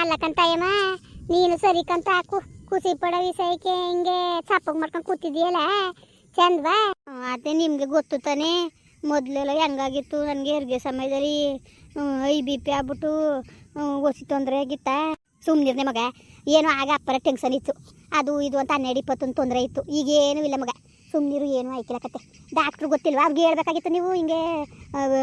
ಅಲ್ಲಕಂತ ಅಯ್ಯಮ್ಮ ನೀನು ಸರಿ ಕಂತ ಖುಷಿ ಪಡೋ ವಿಷಯಕ್ಕೆ ಹಿಂಗೆ ಸಪ್ಪಗೆ ಮಾಡ್ಕೊಂಡು ಕೂತಿದ್ಯಲ್ಲ, ಚಂದ್ವಾ? ಅದೇ ನಿಮಗೆ ಗೊತ್ತು ತಾನೇ. ಮೊದಲೆಲ್ಲ ಹೆಂಗಾಗಿತ್ತು? ನನಗೆ ಹೆರಿಗೆ ಸಮಯದಲ್ಲಿ ಐ ಬಿ ಪಿ ಆಗ್ಬಿಟ್ಟು ಒಸಿ ತೊಂದರೆ ಆಗಿತ್ತ? ಸುಮ್ಮನಿರ್ನೆ ಮಗ. ಏನೋ ಆಗ ಅಪ್ಪರ ಟೆನ್ಷನ್ ಇತ್ತು. ಅದು ಇದು ಅಂತ ಹನ್ನೆರಡು ಇಪ್ಪತ್ತೊಂದು ತೊಂದರೆ ಇತ್ತು. ಈಗೇನು ಇಲ್ಲ ಮಗ. ಸುಮ್ಮನಿರು ಏನು ಆಯ್ಕಿಲ್ಲ ಕತೆ. ಡಾಕ್ಟ್ರು ಗೊತ್ತಿಲ್ವಾ? ಅವ್ರಿಗೆ ಹೇಳ್ಬೇಕಾಗಿತ್ತು ನೀವು, ಹಿಂಗೆ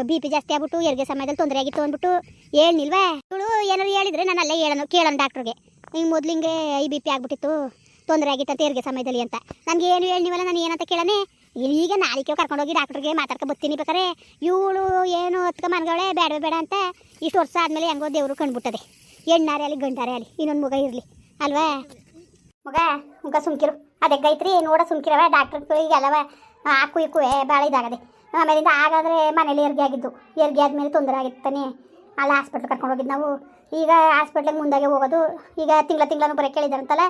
ಬಿ ಪಿ ಜಾಸ್ತಿ ಆಗ್ಬಿಟ್ಟು ಹೆರಿಗೆ ಸಮಯದಲ್ಲಿ ತೊಂದರೆ ಆಗಿತ್ತು ಅಂದ್ಬಿಟ್ಟು ಹೇಳಿಲ್ವಾ ಇವಳು ಏನಾರು ಹೇಳಿದ್ರೆ ನಾನು ಅಲ್ಲೇ ಹೇಳೋಣ ಕೇಳೋಣ ಡಾಕ್ಟ್ರಿಗೆ. ಹಿಂಗೆ ಮೊದ್ಲು ಹಿಂಗೆ ಐ ಬಿ ಪಿ ಆಗ್ಬಿಟ್ಟಿತ್ತು, ತೊಂದರೆ ಆಗಿತ್ತಂತೆ ಹೆರಿಗೆ ಸಮಯದಲ್ಲಿ ಅಂತ. ನನಗೆ ಏನು ಹೇಳಿವಲ್ಲ ನಾನು ಏನಂತ ಕೇಳನೆ? ಈಗ ನಾಳಿಕೆ ಕರ್ಕೊಂಡೋಗಿ ಡಾಕ್ಟ್ರಿಗೆ ಮಾತಾಡ್ಕೊ ಬರ್ತೀನಿ ಬೇಕಾರೆ ಇವಳು ಏನು ಹೊತ್ಕ ಮನ್ಗಳೇ ಬೇಡ ಬೇಡ ಅಂತ ಇಷ್ಟು ವರ್ಷ ಆದಮೇಲೆ ಹೆಂಗೋ ದೇವರು ಕಂಡುಬಿಟ್ಟದೆ. ಹೆಣ್ಣಾರೆ ಅಲ್ಲಿ, ಗಂಡಾರೆ ಅಲ್ಲಿ, ಇನ್ನೊಂದು ಮಗ ಇರಲಿ. ಅಲ್ವಾ? ಮಗ ಮುಗ ಸುಮ್ಕಿರು. ಅದೇ ಗೈತ್ರಿ ನೋಡ ಸುಮ್ಕಿರವ ಡಾಕ್ಟರ್ ಈಗೆಲ್ಲವ ಹಾಕು ಇಕ್ಕು ಭಾಳ ಇದಾಗದೆ. ಆಮೇಲಿಂದ ಹಾಗಾದ್ರೆ ಮನೇಲಿ ಹೆರಿಗೆ ಆಗಿದ್ದು. ಹೆರಿಗೆ ಆದಮೇಲೆ ತೊಂದರೆ ಆಗಿತ್ತಾನೆ. ಅಲ್ಲಿ ಹಾಸ್ಪಿಟ್ಲ್ ಕರ್ಕೊಂಡು ಹೋಗಿದ್ದು ನಾವು. ಈಗ ಹಾಸ್ಪಿಟ್ಲಿಗೆ ಮುಂದಾಗೆ ಹೋಗೋದು ಈಗ ತಿಂಗಳ ತಿಂಗಳನ್ನು ಬರೋಕೆ ಕೇಳಿದಾರಂತಲ್ಲ?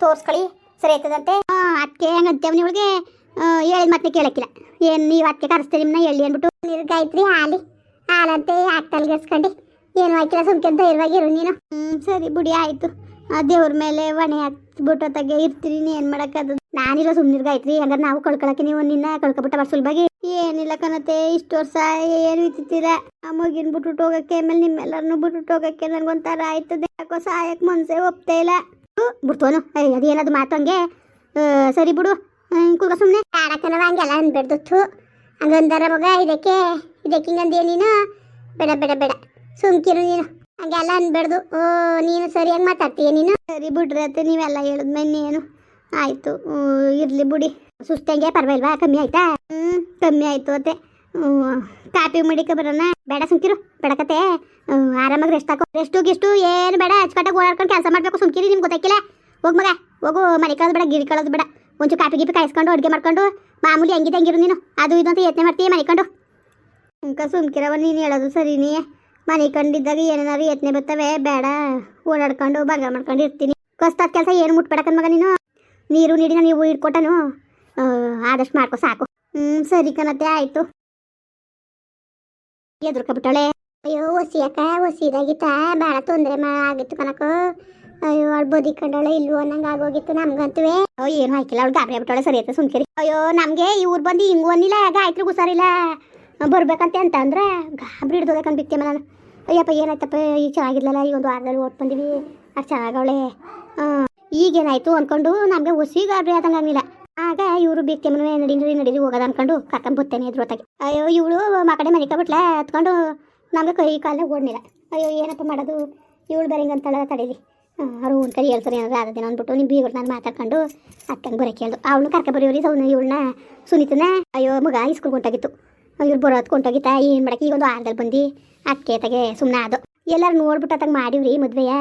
ತೋರಿಸ್ಕೊಳ್ಳಿ ಸರಿ ಆಯ್ತದಂತೆ? ಅದಕ್ಕೆ ಹೆಂಗಂತೇವ್ ನೀವಳಿಗೆ ಹೇಳಿದ ಮತ್ತೆ ಕೇಳಕ್ಕಿಲ್ಲ. ಏನು ನೀವು ಅದಕ್ಕೆ ಕರೆಸ್ತೀರಿ ನಿಮ್ಮನ್ನ ಹೇಳಿ ಅಂದ್ಬಿಟ್ಟು? ನೀರು ಗಾಯತ್ರಿ ಹಾಲಿ. ಹಾಲಂತೆ ಹಾಕ್ತಲ್ಗರ್ಸ್ಕೊಂಡು. ಏನು ಹಾಕಿಲ್ಲ ಸುಮ್ಕೆ ಧೈರ್ಯವಾಗಿರು ನೀನು. ಹ್ಞೂ ಸರಿ ಬುಡಿ ಆಯಿತು. ಆ ದೇವ್ರ ಮೇಲೆ ಒಣೆ ಹಾಕ್ಬಿಟ್ಟು ತಗೆ ಇರ್ತೀರಿ ಏನ್ ಮಾಡೋಕ್ಕದು ನಾನಿರೋ ಸುಮ್ಮನೆ ಐತ್ರಿ ಹಂಗಾರೆ ನಾವು ಕಳ್ಕೊಳಕ್ಕೆ ನೀವು ನಿನ್ನ ಕಳ್ಕೊಬಿಟ್ಟ ಸುಲಭಾಗಿ. ಏನಿಲ್ಲ ಕಣತೆ, ಇಷ್ಟು ವರ್ಷ ಏನು ಇತ್ತೀರ ಆ ಮಗಿನ ಬಿಟ್ಬಿಟ್ಟು ಹೋಗಕ್ಕೆ ಆಮೇಲೆ ನಿಮ್ಮೆಲ್ಲರನ್ನು ಬಿಟ್ಟು ಹೋಗಕ್ಕೆ ನನಗೊಂಥರ ಆಯ್ತದೆ. ಯಾಕೋ ಸಾಯಕ್ಕೆ ಮನ್ಸೆ ಒಪ್ತಾ ಇಲ್ಲ. ಬಿಡ್ತೋನು ಅದೇನದು ಮಾತು ಹಂಗೆ? ಸರಿ ಬಿಡು. ಕುಲ್ಕ ಸುಮ್ನೆ. ಆಡಕ್ಕನವ ಹಂಗೆಲ್ಲ ಅನ್ಬೇಡ್ದು ಹಂಗಂದಾರ ಮಗ, ಇದಕ್ಕೆ ಇದಕ್ಕೆ ಹಿಂಗಂದೇ ನೀನು? ಬೇಡ ಬೇಡ ಬೇಡ. ಸುಮ್ಕಿರು ನೀನು. ಹಂಗೆಲ್ಲ ಅನ್ಬಾರ್ದು ಓ, ನೀನು ಸರಿಯಾಗಿ ಮಾತಾಡ್ತೀಯ ನೀನು? ಸರಿ ಬಿಡ್ರಿ ಅತ್ತೆ, ನೀವೆಲ್ಲ ಹೇಳಿದ್ಮೇಲೆ ಏನು ಆಯಿತು ಇರಲಿ ಬಿಡಿ. ಸುಸ್ತಂಗೆ ಪರವಾಗಿಲ್ವಾ? ಕಮ್ಮಿ ಆಯ್ತಾ? ಹ್ಞೂ, ಕಮ್ಮಿ ಆಯಿತು ಅತ್ತೆ. ಕಾಪಿ ಮಡಿಕ ಬರೋಣ. ಬೇಡ ಸುಮ್ಕಿರು ಬೇಡಕತ್ತೆ ಆರಾಮಾಗಿ ರೆಸ್ಟ್ ಹಾಕೋ. ರೆಸ್ಟು ಗಿಷ್ಟು ಏನು ಬೇಡ. ಅಚ್ಚುಕಟ್ಟಾಗಿ ಓಡಾಡ್ಕೊಂಡು ಕೆಲಸ ಮಾಡಬೇಕು ಸುಮ್ಕಿರಿ, ನಿಮ್ಗೆ ಗೊತ್ತಾಕಿಲ್ಲ ಹೋಗ್ ಮಗ, ಹೋಗು, ಮನೆ ಕಳೋದು ಬೇಡ, ಗಿರಿ ಕಳೋದು ಬೇಡ. ಒಂಚೂರು ಕಾಪಿ ಗಿಪಿ ಕಾಯಿಸ್ಕೊಂಡು, ಅಡುಗೆ ಮಾಡ್ಕೊಂಡು, ಮಾಮೂಲಿ ಹಂಗಿದೆ ಹಂಗಿರು ನೀನು. ಅದು ಇದು ಅಂತ ಯತ್ನೆ ಮಾಡ್ತೀಯ ಕಂಡು? ಅಂಕ ಸುಮ್ಕಿರವ ನೀನು ಹೇಳೋದು ಸರಿನೇ. ಮನೆ ಕಂಡಿದ್ದಾಗ ಏನೇನಾದ್ರು ಯತ್ನೆ ಬರ್ತವೆ? ಬೇಡ. ಓಡಾಡ್ಕೊಂಡು ಬರ್ಗ ಮಾಡ್ಕೊಂಡು ಇರ್ತೀನಿ. ಕಸ್ತಾದ ಕೆಲಸ ಏನು ಮುಟ್ಬೇಡಕನ್ ಮಗ ನೀನು? ನೀರು ನೀಡಿ ನೀಡಿನ ನೀವು ಇಟ್ಕೊಟ್ಟನು? ಆದಷ್ಟು ಮಾಡ್ಕೊ, ಸಾಕು. ಹ್ಞೂ ಸರಿ ಕಣತೆ ಆಯಿತು. ಎದುರ್ಕೊಬಿಟ್ಟಳೆ. ಅಯ್ಯೋ ಒಸಿಯಕ್ಕ ಅಕ್ಕ, ಒಸಿ ಇದಾಗಿತ್ತ. ಭಾಳ ತೊಂದರೆ ಆಗಿತ್ತು ಕನಕ ಅಯ್ಯೋ, ಅವಳು ಬದಿಕೊಂಡಳೆ ಇಲ್ವೋ ಅನ್ನಂಗೆ ಆಗೋಗಿತ್ತು ನಮ್ಗಂತುವೆ ಅಯ್ಯೋ, ಏನು ಹಾಕಿಲ್ಲ, ಅವ್ಳು ಗಾಬರಿ ಆಗ್ಬಿಟ್ಟಳೆ ಸರಿ ಆಯ್ತು ಸುಮ್ಕಿರಿ. ಅಯ್ಯೋ, ನಮಗೆ ಇವ್ರು ಬಂದು ಹಿಂಗೂ ಅನ್ನಿಲ್ಲ ಗಾಯತ್ರಿ ಹುಷಾರಿಲ್ಲ. ಬರ್ಬೇಕಂತೆ ಅಂತ ಅಂದ್ರೆ ಗಾಬರಿ ಹಿಡ್ದೋಗಕ್ಕಂತ ಬಿತ್ತೆ ನಾನು ಅಯ್ಯಪ್ಪ, ಏನಾಯ್ತಪ್ಪ? ಈಗ ಚೆನ್ನಾಗಿರ್ಲಲ್ಲ ಈಗ ಒಂದು ವಾರದಲ್ಲಿ ಓಟ್ ಬಂದಿವಿ. ಅದು ಚೆನ್ನಾಗವಳೆ. ಈಗೇನಾಯ್ತು ಅಂದ್ಕೊಂಡು ನಮಗೆ ಹುಸಿ ಗಾಬರಿ ಆದಂಗೆ ಆಗಲಿಲ್ಲ. ಆಗ ಇವರು ಬಿತ್ತೆ ಮನೆ ನಡೀರಿ ನಡೀರಿ, ಹೋಗೋದು ಅನ್ಕೊಂಡು ಕರ್ಕೊಂಡ್ ಬರ್ತೇನೆ ಇದ್ರ ಹೊತ್ತಾಗೆ ಅಯ್ಯೋ, ಇವಳು ಮಕಡೆ ಮನೆ ಬಿಟ್ಲೆ ಹತ್ಕೊಂಡು ನಮಗೆ ಕೈ ಕಾಲ ಓಡ್ನಿಲ್ಲ ಅಯ್ಯೋ, ಏನಪ್ಪ ಮಾಡೋದು? ಇವಳು ಬೇರೆ ಹಿಂಗಂತಳ ತಡೀರಿ ಅವ್ರು ಒಂದು ಕರಿ ಹೇಳ್ತಾರೆ, ಏನಾದ್ರು ಆದ ದಿನ ಅಂದ್ಬಿಟ್ಟು ನಿಮ್ಮ ಬೀಗರು ನಾನು ಮಾತಾಡ್ಕೊಂಡು ಅಕ್ಕಂಗೆ ಬರೋಕೆ ಹೇಳ್ದು. ಅವಳು ಕರ್ಕ ಬರೀವ್ರಿ ಸೌನ ಇವಳನ್ನ. ಸುನೀತನ ಅಯ್ಯೋ, ಮಗ ಇಸ್ಕೂಲ್ ಹೊಂಟಾಗಿತ್ತು. ಇವ್ರು ಬರೋದು ಕೊಂಟೋಗಿತ್ತ ಏನು ಮಾಡಕ್ಕೆ ಈಗ ಒಂದು ಆರ್ದಲ್ಲಿ ಬಂದು. ಅದಕ್ಕೆ ತಗೆ ಸುಮ್ಮನೆ ಅದು. ಎಲ್ಲರೂ ನೋಡ್ಬಿಟ್ಟು ಅತ್ತಾಗ ಮಾಡಿವ್ರಿ ಮದುವೆಯ.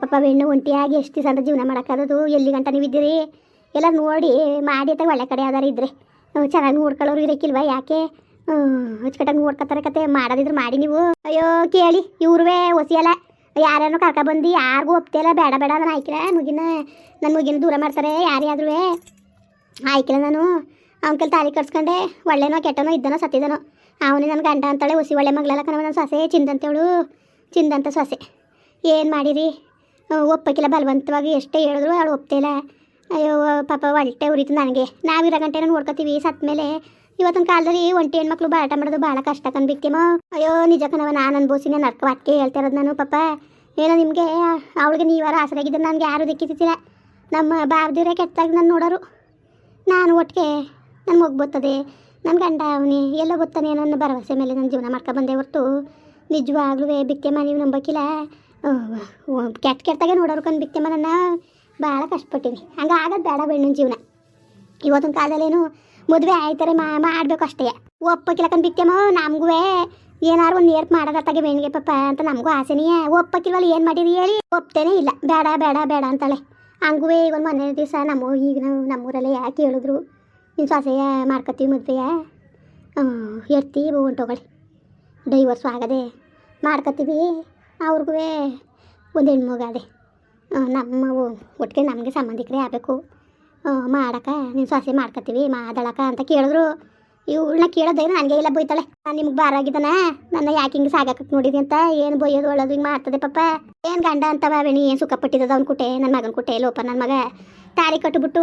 ಪಾಪ ಹೆಣ್ಣು ಒಂಟಿಯಾಗಿ ಎಷ್ಟು ದಿವಸ ಜೀವನ ಮಾಡೋಕ್ಕಾಗೋದು ಎಲ್ಲಿ ಗಂಟ ನೀವು ಇದ್ದೀರಿ ಎಲ್ಲ ನೋಡಿ ಮಾಡಿ ಅತ್ತಾಗ ಒಳ್ಳೆ ಕಡೆ ಯಾವ್ದಾರು ಇದ್ರಿ. ಚೆನ್ನಾಗಿ ನೋಡ್ಕೊಳ್ಳೋರು ಇರಕ್ಕಿಲ್ವಾ ಯಾಕೆ? ಅಚ್ಚುಕಟ್ಟಾಗಿ ನೋಡ್ಕೊತಾರೆ ಕತೆ. ಮಾಡೋದಿದ್ರೆ ಮಾಡಿ ನೀವು. ಅಯ್ಯೋ, ಕೇಳಿ, ಇವ್ರವೇ ಒಸಿಯಲ್ಲ. ಯಾರ್ಯಾರು ಕರ್ಕ ಬಂದು ಯಾರಿಗೂ ಒಪ್ತಿಲ್ಲ ಬೇಡ ಬೇಡ ನಾನು ಆಯ್ಕಿಲ್ಲ ಮುಗಿನ ನನ್ನ ಮುಗಿನ ದೂರ ಮಾಡ್ತಾರೆ ಯಾರ್ಯಾದ್ರೂ ಆಯ್ಕಿಲ್ಲ ನಾನು. ಅವನ ಕೈಲಿ ತಾಳಿ ಕಟ್ಸ್ಕೊಂಡೆ. ಒಳ್ಳೆನೋ ಕೆಟ್ಟನೋ ಇದ್ದನೋ ಸತ್ತಿದನೋ. ಅವನೇ ನನ್ನ ಗಂಡ ಅಂತಾಳೆ, ಹುಸಿ ಒಳ್ಳೆ ಮಗಳಲ್ಲ ಕಣವ ನನ್ನ ಸೊಸೆ ಚಿಂದಂತೇಳು ಚಿಂದಂತ ಸೊಸೆ. ಏನು ಮಾಡಿರಿ? ಒಪ್ಪಕ್ಕಿಲ್ಲ, ಬಲವಂತವಾಗಿ ಎಷ್ಟೇ ಹೇಳಿದ್ರು ಅವಳು ಒಪ್ತಿಲ್ಲ ಅಯ್ಯೋ, ಪಾಪ ಒಂಟೆ ಉರಿತು ನನಗೆ. ನಾವಿರೋ ಗಂಟೆನ ನೋಡ್ಕೊತೀವಿ ಸತ್ತ ಮೇಲೆ. ಇವತ್ತಿನ ಕಾಲದಲ್ಲಿ ಒಂಟಿ ಹೆಣ್ಮಕ್ಳು ಬಾಟ ಮಾಡೋದು ಭಾಳ ಕಷ್ಟ ಕಂಡ್ಬಿಕ್ತೀಮೋ ಅಯ್ಯೋ, ನಿಜ ಕಣವ ನಾನು ಅನ್ಬೋಸಿನ ನರ್ಕ ವಾಟ್ಕೆ ಹೇಳ್ತಾ ಇರೋದು ನಾನು, ಪಾಪ. ಏನೋ ನಿಮಗೆ, ಅವಳಿಗೆ ನೀವಾರ ಆಸರಾಗಿದ್ದರೆ ನನಗೆ ಯಾರು ದಿಕ್ಕಿತ್ತಿಲ್ಲ ನಮ್ಮ ಬಾಬ್ದಿರೇ ಕೆಟ್ಟಾಗ ನಾನು ನೋಡೋರು. ನಾನು ಒಟ್ಟಿಗೆ ನನ್ನ ಮಗು ಬರ್ತದೆ. ನನ್ನ ಗಂಡ ಅವನೇ, ಎಲ್ಲ ಗೊತ್ತಾನೆ ನನ್ನ ಭರವಸೆ ಮೇಲೆ ನನ್ನ ಜೀವನ ಮಾಡ್ಕೊ ಬಂದೆ ಹೊರ್ತು. ನಿಜವಾಗ್ಲೂ ಬಿತ್ತೆಮ್ಮ ನೀವು ನಂಬಕ್ಕಿಲ್ಲ ಕೆಟ್ಟ ಕೆಟ್ಟಾಗೆ ನೋಡೋರು ಕಂಡು ಬಿತ್ತೆಮ್ಮ ನನ್ನ. ಭಾಳ ಕಷ್ಟಪಟ್ಟಿನಿ ಹಂಗೆ ಆಗೋದು ಬೇಡ ಬೆಣ್ಣಿನ ಜೀವನ. ಇವತ್ತಿನ ಕಾಲದಲ್ಲೇನು ಮದುವೆ ಆಯ್ತಾರೆ ಮಾಡಬೇಕು ಅಷ್ಟೇ. ಒಪ್ಪಕ್ಕಿಲ್ಲ ಕಂಡು ಬಿತ್ತೆಮ್ಮ ನಮಗೂ ಏನಾರು ಒಂದು ಏರ್ಪ್ ಮಾಡೋದತ್ತಾಗೆ ಬೆಣ್ಣಿಗೆ ಪಾಪ ಅಂತ ನಮಗೂ ಆಸೆನೇ. ಒಪ್ಪಕ್ಕಿಲ್ವಲ್ಲ ಏನು ಮಾಡಿರಿ ಹೇಳಿ? ಒಪ್ತೇನೆ ಇಲ್ಲ. ಬೇಡ ಬೇಡ ಬೇಡ ಅಂತಾಳೆ. ಹಂಗೂ ಈಗ ಒಂದು ಮೊನ್ನೆ ದಿವಸ ನಮ್ಮ, ಈಗ ನಮ್ಮೂರಲ್ಲೇ ಯಾಕೆ ಹೇಳಿದ್ರು ನೀನು ಸಾಸೆಯ ಮಾಡ್ಕೊತೀವಿ ಮದುವೆಯ? ಎರ್ತೀವಿ ತಗೊಳ್ಳಿ. ಡೈವರ್ಸು ಆಗದೆ ಮಾಡ್ಕೊತೀವಿ ಅವ್ರಿಗೂ ಒಂದು ಹೆಣ್ಮಗಾದೆ ನಮ್ಮ ಒಟ್ಟಿಗೆ ನಮಗೆ ಸಂಬಂಧಿಕರೇ ಆಗಬೇಕು. ಮಾಡಕ್ಕೆ ನೀನು ಸೊಸೆ ಮಾಡ್ಕೊತೀವಿ ಮಾದಳಕ ಅಂತ ಕೇಳಿದ್ರು. ಇವಳನ್ನ ಕೇಳೋದೇನು ನನಗೆ ಇಲ್ಲ ಬೈತಾಳೆ. ನಾನು ನಿಮ್ಗೆ ಬಾರಾಗಿದ್ದಾನ ನನ್ನ ಯಾಕೆ ಹಿಂಗೆ ಸಾಗಕ್ಕೆ ನೋಡಿದಿ ಅಂತ ಏನು ಬೈಯೋದು, ಒಳ್ಳೋದು ಹಿಂಗೆ ಮಾಡ್ತದೆ ಪಾಪ. ಏನು ಗಂಡ ಅಂತ ಬಾವೇಣಿ ಏನು ಸುಖ ಪಟ್ಟಿದ್ದದ ಅವ್ನು ಕುಟೆ ನನ್ನ ಮಗನ ಕುಟೆ, ಲೋಪ ನನ್ನ ಮಗ. ತಾಳಿ ಕಟ್ಟಿಬಿಟ್ಟು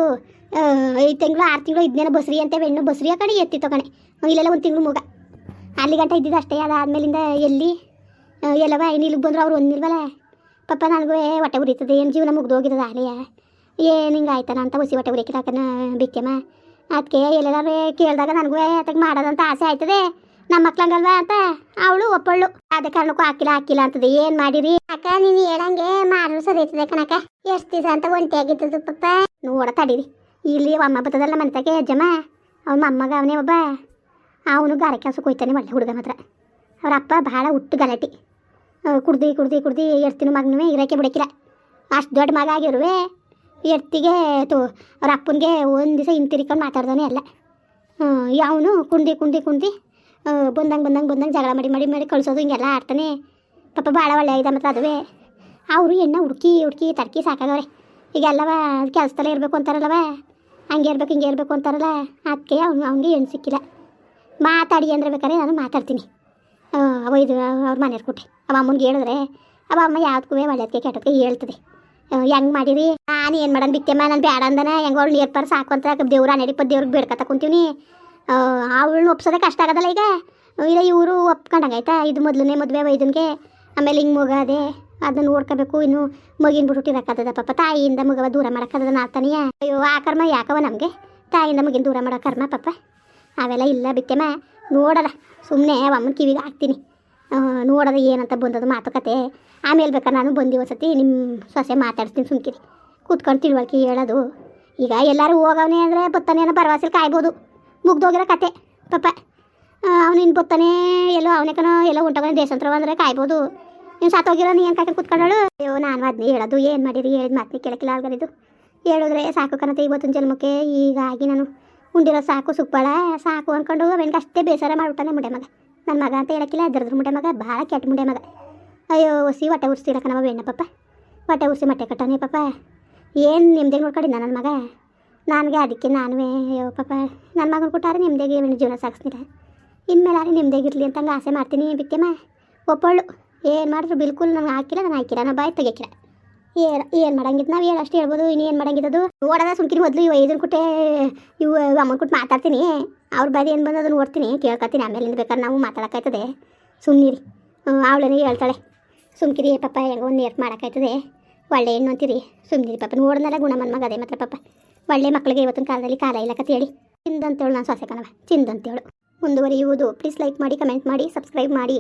ಐದು ತಿಂಗಳು, ಆರು ತಿಂಗಳು ಇದನ್ನೇನೋ ಬಸ್ರಿ ಅಂತ, ಹೆಣ್ಣು ಬಸ್ರಿ ಆ ಕಡೆ ಎತ್ತಿತ್ತು ಕಣೆ. ಇಲ್ಲೆಲ್ಲ ಒಂದು ತಿಂಗಳು ಮುಗ. ಅಲ್ಲಿ ಗಂಟ ಇದ್ದಿದ್ದು ಅಷ್ಟೇ, ಅದಾದ್ಮೇಲಿಂದ ಎಲ್ಲಿ ಎಲ್ಲವ ಏನು ಇಲ್ಲಿಗೆ ಬಂದ್ರು ಅವ್ರು ಒಂದಿಲ್ವಲ್ಲ ಪಪ್ಪ ನನಗೂ ಹೊಟ್ಟೆ ಉರಿತದೆ, ಏನು ಜೀವನ ಮುಗ್ದು ಹೋಗಿರೋದು ಆಲೆಯ ಏನು ಹಿಂಗೆ ಆಯ್ತಾನ ಅಂತ ಹುಸಿ ಹೊಟ್ಟೆ ಉರಿಕಿದಾಕನ ಬಿಕ್ಕೆಮ್ಮ ಅದಕ್ಕೆ ಎಲ್ಲಾರು ಕೇಳಿದಾಗ ನನಗೂ ಅದಕ್ಕೆ ಮಾಡೋದಂತ ಆಸೆ ಆಯ್ತದೆ. ನಮ್ಮ ಮಕ್ಳಂಗಲ್ವಾ ಅಂತ? ಅವಳು ಒಪ್ಪಳ್ಳು. ಅದೇ ಕಾರಣಕ್ಕೂ ಹಾಕಿಲ್ಲ ಹಾಕಿಲ್ಲ ಅಂತದೆ. ಏನು ಮಾಡಿರಿ? ಅಕ್ಕ, ನೀನು ಹೇಳಂಗೆ ಮಾರು ಸರಿ ಕಣಕ ಎಷ್ಟು ದಿವಸ ಅಂತ ಒಂಟಿ ಆಗಿದ್ದದು ಪಪ್ಪ ನೋಡ ತಡೀರಿ. ಇಲ್ಲಿ ಅಮ್ಮ ಬರ್ತದಲ್ಲ ಮನೆತಾಗೆ ಅಜ್ಜಮ್ಮ ಅವ್ನ ಅಮ್ಮಗ ಅವನೇ ಒಬ್ಬ. ಅವನು ಗಾರೆ ಕೆಲಸಕ್ಕೆ ಹೋಯ್ತಾನೆ ಒಳ್ಳೆ ಹುಡುಗ ಮಾತ್ರ. ಅವ್ರ ಅಪ್ಪ ಭಾಳ ಹುಟ್ಟು ಗಲಾಟೆ. ಕುಡ್ದು ಕುಡ್ದು ಕುಡ್ದು ಎರ್ತಿನ ಮಗನೂ ಇರೋಕೆ ಬಿಡಕಿಲ್ಲ. ಅಷ್ಟು ದೊಡ್ಡ ಮಗ ಆಗಿರುವೆ. ಎತ್ತಿಗೆ ತೋ, ಅವ್ರ ಅಪ್ಪನಿಗೆ ಒಂದು ದಿವಸ ಹಿಂತಿರ್ಕೊಂಡು ಮಾತಾಡ್ದಾನೆ ಅಲ್ಲ. ಯಾವನು ಕುಂಡಿ ಕುಂಡಿ ಕುಂದಿ ಬಂದಂಗೆ ಬಂದಂಗೆ ಬಂದಂಗೆ ಜಗಳ ಮಾಡಿ ಮಾಡಿ ಮಾಡಿ ಕಳಿಸೋದು ಹಿಂಗೆಲ್ಲ ಆಡ್ತಾನೆ. ಪಾಪ ಭಾಳ ಒಳ್ಳೆ ಆಗಿದೆ ಮತ್ತು ಅದುವೇ ಅವರು ಎಣ್ಣೆ ಹುಡುಕಿ ಹುಡುಕಿ ತರ್ಕಿ ಸಾಕಾಗವ್ರೆ. ಈಗ ಎಲ್ಲವ ಕೆಲಸದಲ್ಲೇ ಇರಬೇಕು ಅಂತಾರಲ್ಲವ? ಹಂಗೆ ಇರಬೇಕು, ಹಿಂಗೆ ಇರಬೇಕು ಅಂತಾರಲ್ಲ? ಅದಕ್ಕೆ ಅವ್ನು ಅವ್ನಿಗೆ ಹೆಣ್ಣು ಸಿಕ್ಕಿಲ್ಲ. ಮಾತಾಡಿ ಅಂದ್ರೆ ಬೇಕಾದ್ರೆ ನಾನು ಮಾತಾಡ್ತೀನಿ. ಅವ ಇದು ಅವ್ರ ಮನೆಯವ್ರು ಕೊಟ್ಟೆ ಅವ ಅಮ್ಮನಿಗೆ ಹೇಳಿದ್ರೆ, ಅವ ಅಮ್ಮ ಯಾವ್ದಕ್ಕೂ ಒಳ್ಳೆದಕ್ಕೆ ಕೆಟ್ಟದಕ್ಕೆ ಹೇಳ್ತದೆ. ಹೆಂಗೆ ಮಾಡಿರಿ? ನಾನು ಏನು ಮಾಡೋಣ ಬಿತ್ತೆಮ್ಮ ನಾನು ಬೇಡ ಅಂದನ? ಹೆಂಗೆ ಅವ್ಳು ನೀರು ಪರ್ ಸಾಕು ಅಂತ ದೇವ್ರ ನಡಿಪ ದೇವ್ರಿಗೆ ಬೇಡ್ಕೊತ ಕುಂತೀವಿ ಅವಳನ್ನ ಒಪ್ಸೋದೇ ಕಷ್ಟ ಆಗೋದಲ್ಲ ಈಗ? ಇಲ್ಲ, ಇವರು ಒಪ್ಕೊಂಡಂಗಾಯ್ತಾ ಇದು ಮೊದಲನೇ ಮದುವೆ ವೈದನ್ಗೆ ಆಮೇಲೆ ಹಿಂಗೆ ಮಗ ಅದೇ. ಅದನ್ನು ನೋಡ್ಕೋಬೇಕು. ಇನ್ನು ಮಗಿನ ಬಿಟ್ಬಿಟ್ಟಿರಕ್ಕದ ಪಾಪ. ತಾಯಿಯಿಂದ ಮಗವ ದೂರ ಮಾಡೋಕ್ಕದ ನಾತಾನೆಯ ಅಯ್ಯೋ, ಆ ಕರ್ಮ ಯಾಕವ ನಮಗೆ? ತಾಯಿಯಿಂದ ಮಗಿನ ದೂರ ಮಾಡೋ ಕರ್ಮ ಪಾಪ. ಅವೆಲ್ಲ ಇಲ್ಲ ಬಿಟ್ಟೆಮ್ಮ. ನೋಡಲ್ಲ ಸುಮ್ಮನೆ ಅಮ್ಮನ ಕಿವಿಗೆ ಹಾಕ್ತೀನಿ. ನೋಡೋದು ಏನಂತ ಬಂದದು ಮಾತುಕತೆ ಆಮೇಲೆ ಬೇಕಾದ್ರೆ ನಾನು ಬಂದು ಒಂದ್ಸತಿ ನಿಮ್ಮ ಸೊಸೆ ಮಾತಾಡ್ತೀನಿ ಸುಮ್ಕಿರಿ. ಕೂತ್ಕೊಂಡು ತಿಳುವಳಿಕೆ ಹೇಳೋದು. ಈಗ ಎಲ್ಲರೂ ಹೋಗವನೇ ಅಂದರೆ ಬತ್ತಾನೇನೋ ಭರವಸೆಲಿ ಕಾಯ್ಬೋದು. ಮುಗ್ದೋಗಿರೋ ಕತೆ. ಪಾಪ ಅವನು ಇನ್ನು ಬತ್ತಾನೆ, ಎಲ್ಲೋ ಅವನೇ ಎಲ್ಲೋ ಎಲ್ಲೋ ಹೊಂಟೋಗನೆ ದೇಶಾಂತರ ಅಂದರೆ ಕಾಯ್ಬೋದು. ನೀನು ಸಾತೋಗಿರೋ ನೀನು ಕಾಯ್ಕೊಂಡು ಕೂತ್ಕೊಂಡಳು ಅಯ್ಯೋ, ನಾನು ಅದನ್ನೇ ಹೇಳೋದು, ಏನು ಮಾಡಿರಿ, ಹೇಳಿದ ಮತ್ತೆ ಕೇಳಕ್ಕಿಲ್ಲ ಅಲ್ಗರಿದು ಹೇಳಿದ್ರೆ ಸಾಕು ಕಣತೆ ಇವತ್ತಿನ ಜನ್ಮಕ್ಕೆ ಈಗಾಗಿ ನಾನು ಉಂಡಿರೋ ಸಾಕು ಸುಪ್ಪಳ, ಸಾಕು ಅಂದ್ಕೊಂಡು ಅವನಿಗೆ ಅಷ್ಟೇ ಬೇಸರ ಮಾಡ್ಬಿಟ್ಟಾನೆ ಮುಡೆ ಮಗ. ನನ್ನ ಮಗ ಅಂತ ಹೇಳಕ್ಕಿಲ್ಲ ಅದ್ರದ್ರ ಮುಡೆ ಮಗ, ಭಾಳ ಕೆಟ್ಟ ಮುಡೆ ಮಗ. ಅಯ್ಯೋ, ಒಸಿ ಹೊಟ್ಟೆ ಉರ್ಸಿಡಕ ನಮ್ಮ ಬೆಣ್ಣ ಪಾಪ? ಹೊಟ್ಟೆ ಉರ್ಸಿ ಮೊಟ್ಟೆ ಕಟ್ಟಾನೆ ಪಾಪ. ಏನು ನಿಮ್ದೇ ನೋಡ್ಕೊಂಡಿದ್ದ ನನ್ನ ಮಗ? ನನಗೆ ಅದಕ್ಕೆ ನಾನು ಅಯ್ಯೋ, ಪಾಪ. ನನ್ನ ಮಗನ ಕೊಟ್ಟಾರೆ ನಿಮ್ದೇಗೆ ಇವನ ಜೀವನ ಸಾಗಿಸ್ತೀರ ಇನ್ಮೇಲೆ ನಿಮ್ದೇಗಿರಲಿ ಅಂತ ಹಂಗೆ ಆಸೆ ಮಾಡ್ತೀನಿ ಬಿತ್ತೆಮ್ಮ ಒಪ್ಪಳು ಏನು ಮಾಡಿದ್ರು ಬಿಲ್ಕುಲ್ ನನಗೆ ಹಾಕಿಲ್ಲ, ನಾನು ಹಾಕಿಲ್ಲ. ನಾನು ಬಾಯಿ ತೆಗಿಯಕ್ಕಿಲ್ಲ ಏನು ಏನು ಮಾಡಂಗಿದ್ದು ನಾವು? ಏನು ಅಷ್ಟು ಹೇಳ್ಬೋದು. ಇನ್ನು ಏನು ಮಾಡಂಗಿದ್ದು ಓಡದ ಸುಮ್ಕಿನ ಮೊದಲು ಇವ ಇದನ್ನು ಕೊಟ್ಟೆ ಇವು ಅಮ್ಮನ ಕೊಟ್ಟು ಮಾತಾಡ್ತೀನಿ. ಅವ್ರ ಬಾಯಿ ಏನು ಬಂದು ಅದನ್ನು ಓಡ್ತೀನಿ ಕೇಳ್ಕೊತೀನಿ ಆಮೇಲಿಂದ ಬೇಕಾದ್ರೆ ನಾವು ಮಾತಾಡೋಕ್ಕಾಯ್ತದೆ. ಸುಮ್ಮನಿರಿ ಅವಳೇನೇ ಹೇಳ್ತಾಳೆ. ಸುಮ್ಕಿರಿ ಪಾಪ, ಹೆಂಗೋ ಒಂದು ನೇರ್ಟ್ ಮಾಡೋಕ್ಕಾಯ್ತದೆ. ಒಳ್ಳೆ ಹೆಣ್ಣು ಅಂತೀರಿ. ಸುಮ್ಮನಿರಿ ಪಾಪ. ನೋಡಿದ್ನಲ್ಲ ಗುಣ ಮಗ ಅದೇ ಮಾತ್ರ ಪಾಪ. ಒಳ್ಳೆ ಮಕ್ಕಳಿಗೆ ಇವತ್ತಿನ ಕಾಲದಲ್ಲಿ ಕಾಲ ಇಲ್ಲ ಕತೆ ಹೇಳಿ. ಚಿಂದಂತೇಳು ನಾನು ಸೊಸೆ ಕಣವ ಚಿಂದಂತೇಳು. ಮುಂದುವರಿಯುವುದು. ಪ್ಲೀಸ್ ಲೈಕ್ ಮಾಡಿ ಕಮೆಂಟ್ ಮಾಡಿ ಸಬ್ಸ್ಕ್ರೈಬ್ ಮಾಡಿ.